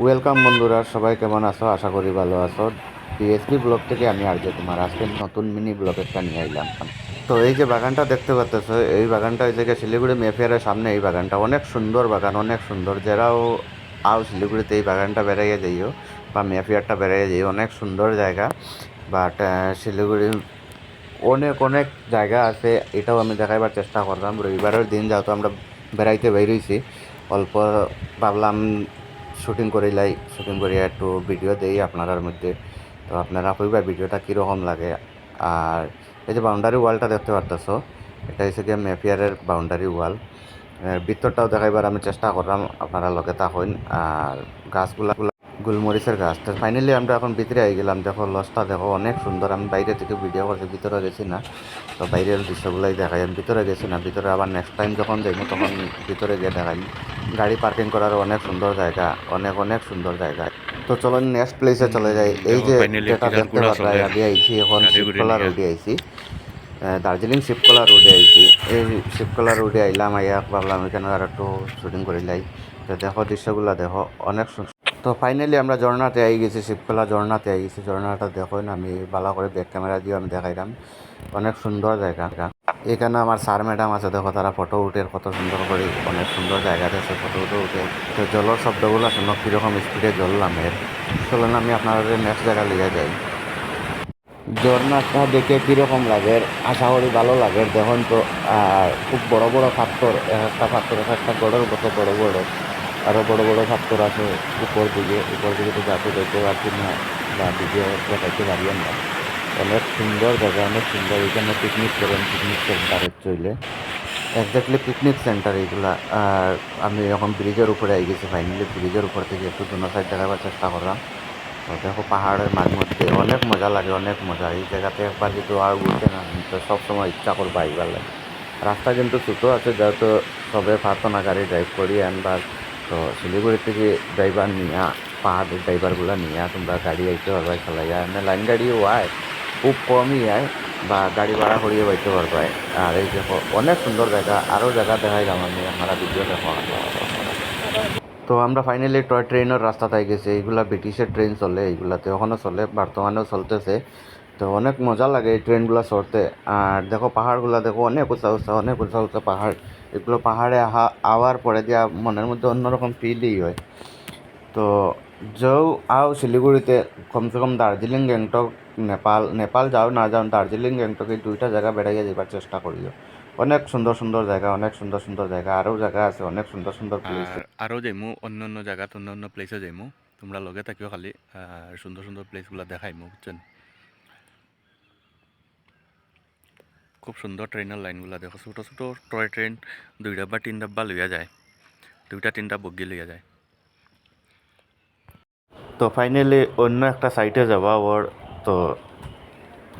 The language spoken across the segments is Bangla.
ওয়েলকাম বন্ধুরা, সবাই কেমন আছো? আশা করি ভালো আছো। ডিএসপি ব্লক থেকে আমি আর্য তোমার আজকে নতুন মিনি ব্লক একটা নিয়ে আইলাম। তো এই যে বাগানটা দেখতে পাচ্ছ এই বাগানটা এই জায়গায় শিলিগুড়ি মেফেয়ারের সামনে এই বাগানটা। অনেক সুন্দর বাগান, অনেক সুন্দর। যারাও আও শিলিগুড়িতে এই বাগানটা বেড়াইয়া যাইও বা মেফেয়ারটা বেড়াইয়া যাইও, অনেক সুন্দর জায়গা। বাট শিলিগুড়ি অনেক অনেক জায়গা আছে, এটাও আমি দেখাইবার চেষ্টা করলাম। রবিবারের দিন যেহেতু আমরা বেড়াইতে বেরিয়েছি অল্প ভাবলাম শুটিং করিলাই শুটিং করে একটু ভিডিও দেই আপনার মধ্যে। তো আপনারা কইবা ভিডিওটা কীরকম লাগে। আর এই যে বাউন্ডারি ওয়ালটা দেখতে পারতেছ, এটা হচ্ছে গিয়ে মেফিয়ারের বাউন্ডারি ওয়াল ভিতরটাও দেখাইবার আমি চেষ্টা করলাম, আপনারা লগে থাকুন। আর গাছগুলা গুলমরিচের গাছ তো ফাইনালি আমরা এখন ভিতরে আই গেলাম। দেখো লসটা দেখো অনেক সুন্দর। আমি বাইরে থেকে ভিডিও করছি ভিতরে গেছি না। তো বাইরের দৃশ্যগুলাই দেখাই। আমি ভিতরে গেছি না ভিতরে আবার নেক্সট টাইম যখন যাইবো তখন ভিতরে গিয়ে দেখাই। গাড়ি পার্কিং করার অনেক সুন্দর জায়গা অনেক অনেক সুন্দর জায়গা। তো চলো নেক্সট প্লেসে চলে যাই। এই যে যেটা দেখতে পারলাই আইছি এখন শিবকলা রোডে আইছি। দার্জিলিং শিবকলা রোডে আইছি। এই শিবকলা রোডে আইলাম আইয়া ভাবলাম এখানে আর একটু শুটিং করিলাই তো দেখো দৃশ্যগুলো দেখো অনেক সুন্দর তো ফাইনালি আমরা ঝর্ণাতে আই গেছি শিবকলা ঝর্ণাতে আই গেছি। ঝর্ণাটা দেখো না, আমি ভালো করে ব্যাক ক্যামেরা দিয়ে আমি দেখাইলাম। অনেক সুন্দর জায়গা। এখানে আমার স্যার ম্যাডাম আছে, দেখো তারা ফটো উঠে কত সুন্দর করে, অনেক সুন্দর জায়গাতে আছে ফটো উঠে উঠে। তো জলের শব্দগুলো শুনো কীরকম স্পিডে জল নামের চলেন আমি আপনাদের নেক্সট জায়গা লিয়ে যাই। ঝর্ণাটা দেখে কীরকম লাগে, আশা করি ভালো লাগে। দেখুন তো খুব বড় বড় পাথর, এক একটা পাথর, এক একটা গড়ের মতো বড় বড়। আরও বড় বড় পাথর আছে উপর দিকে উপর দিকে তো যাতে দেখতে পাচ্ছি না, বা ভিডিও দেখাইতে পারি না অনেক সুন্দর জায়গা, অনেক সুন্দর। এখানে পিকনিক করেন পিকনিক সেন্টারে চলে একজাক্টলি পিকনিক সেন্টার এইগুলা। আর আমি এখন ব্রিজের উপরে আই গেছি ফাইনালি ব্রিজের উপর থেকে একটু দোনো সাইড দেখাবার চেষ্টা করলাম। দেখো পাহাড়ের মাঝ মধ্যে অনেক মজা লাগে, অনেক মজা। এই জায়গাতে একবার যদি আর উঠে না, তো সবসময় ইচ্ছা করব আইবার লাগে। রাস্তা কিন্তু ছোটো আছে, যেহেতু সবে পারতো গাড়ি ড্রাইভ করি আনবার তো শিলিগুড়ি থেকে ড্রাইভার নিয়া, পাহাড়ের ড্রাইভারগুলো নিয়া তোমরা গাড়ি আইতে পারবা চালাইয়া এমনি লাইন গাড়িও আয়, খুব কমই আয়, বা গাড়ি ভাড়া করিয়ে বাইতে পারবা আর এই দেখো অনেক সুন্দর জায়গা আরও জায়গা দেখাই যাম আমি, আমরা ভিডিও দেখো তো আমরা ফাইনালি টয় ট্রেনের রাস্তাটায় গেছি, এইগুলা ব্রিটিশের ট্রেন চলে, এইগুলাতে এখনও চলে, বর্তমানেও চলতেছে। তো অনেক মজা লাগে এই ট্রেনগুলো চড়তে। আর দেখো পাহাড়গুলো দেখো, অনেক উঁচা উঁচা, অনেক উঁচা উঁচা পাহাড়। এগুলো পাহাড়ে আহা আওয়ার পরে দিয়া মনের মধ্যে অন্যরকম ফিলই হয়। তো যাও আও শিলিগুড়িতে কমসে কম দার্জিলিং গ্যাংটক নেপাল নেপাল যাও না যাও দার্জিলিং গ্যাংটক এই দুইটা জায়গা বেড়াইয়া যাবার চেষ্টা করিও। অনেক সুন্দর সুন্দর জায়গা অনেক সুন্দর সুন্দর জায়গা আরও জায়গা আছে অনেক সুন্দর সুন্দর প্লেস আর আরও যাইমু অন্য অন্য জায়গাত অন্য অন্য প্লেসে যাইমু। তোমরা লগে থাকিও খালি আর সুন্দর সুন্দর প্লেসগুলো দেখাইমু বুঝছেন? খুব সুন্দর ট্রেনের লাইনগুলো দেখো। ছোটো ছোটো টয় ট্রেন, দুই ডাব্বা, তিন ডাব্বা লইয়া যায়। দুইটা, তিনটা বগি লইয়া যায়। তো ফাইনালি অন্য একটা সাইটে যাওয়া ওর তো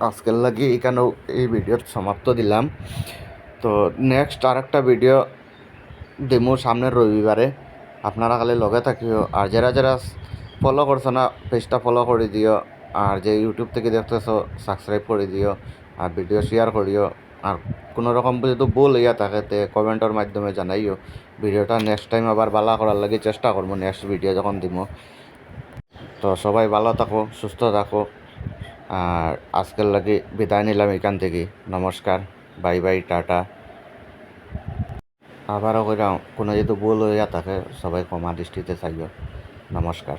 আজকের লাগি এখানেও এই ভিডিও সমাপ্ত দিলাম। তো নেক্সট আর একটা ভিডিও দেমু সামনের রবিবারে। আপনারা খালি লগে থাকিও। আর যারা যারা ফলো করছ না পেজটা ফলো করে দিও। আর যে ইউটিউব থেকে দেখতেছো সাবস্ক্রাইব করে দিও। আর ভিডিও শেয়ার করিও। আর কোনো রকম যদি ভুল ইয়া থাকে, তে কমেন্টের মাধ্যমে জানাইও। ভিডিওটা নেক্সট টাইম আবার ভালো করার লাগে চেষ্টা করব নেক্সট ভিডিও যখন দিব তো সবাই ভালো থাকো, সুস্থ থাকো। আর আজকের লাগে বিদায় নিলাম এখান থেকে। নমস্কার বাই বাই টাটা। আবারও কোনো যদি ভুল হইয়া থাকে, সবাই ক্ষমা দৃষ্টিতে চাইও। নমস্কার।